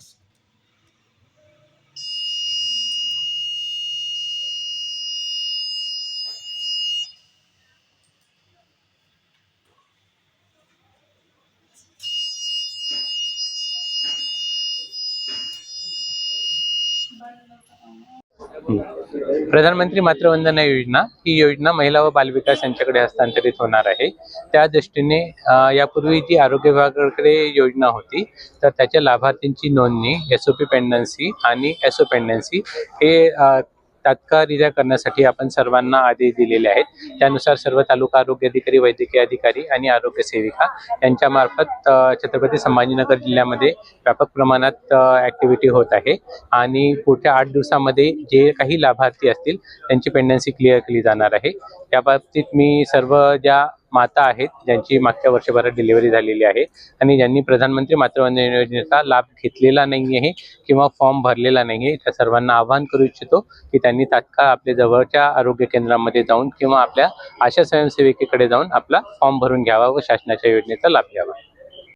us. प्रधानमंत्री मातृवंदना योजना ही योजना महिला व बालविकास यांच्याकडे हस्तांतरित होणार आहे. त्या दृष्टीने यापूर्वी जी आरोग्य विभागाकडे योजना होती तर त्याच्या लाभार्थींची नोंदणी एस ओ पी पेंडन्सी आणि एस ओ पेंडन्सी हे तात्काळरित्या करण्यासाठी आपण सर्वांना आदेश दिलेले आहेत. त्यानुसार सर्व तालुका आरोग्य अधिकारी वैद्यकीय अधिकारी आणि आरोग्य सेविका यांच्यामार्फत छत्रपती संभाजीनगर जिल्ह्यामध्ये व्यापक प्रमाणात ॲक्टिव्हिटी होत आहे. आणि पुढच्या आठ दिवसामध्ये जे काही लाभार्थी असतील त्यांची पेंडन्सी क्लिअर केली जाणार आहे. त्या बाबतीत मी सर्व ज्या माता आहेत ज्यांची मागच्या वर्षभरात डिलिव्हरी झालेली आहे. आणि ज्यांनी प्रधानमंत्री मातृवंदना योजनेचा लाभ घेतलेला नाही आहे किंवा फॉर्म भरलेला नाही आहे त्या सर्वांना आवाहन करू इच्छितो की त्यांनी तात्काळ आपल्या जवळच्या आरोग्य केंद्रामध्ये जाऊन किंवा आपल्या आशा स्वयंसेविकेकडे जाऊन आपला फॉर्म भरून घ्यावा व शासनाच्या योजनेचा लाभ घ्यावा.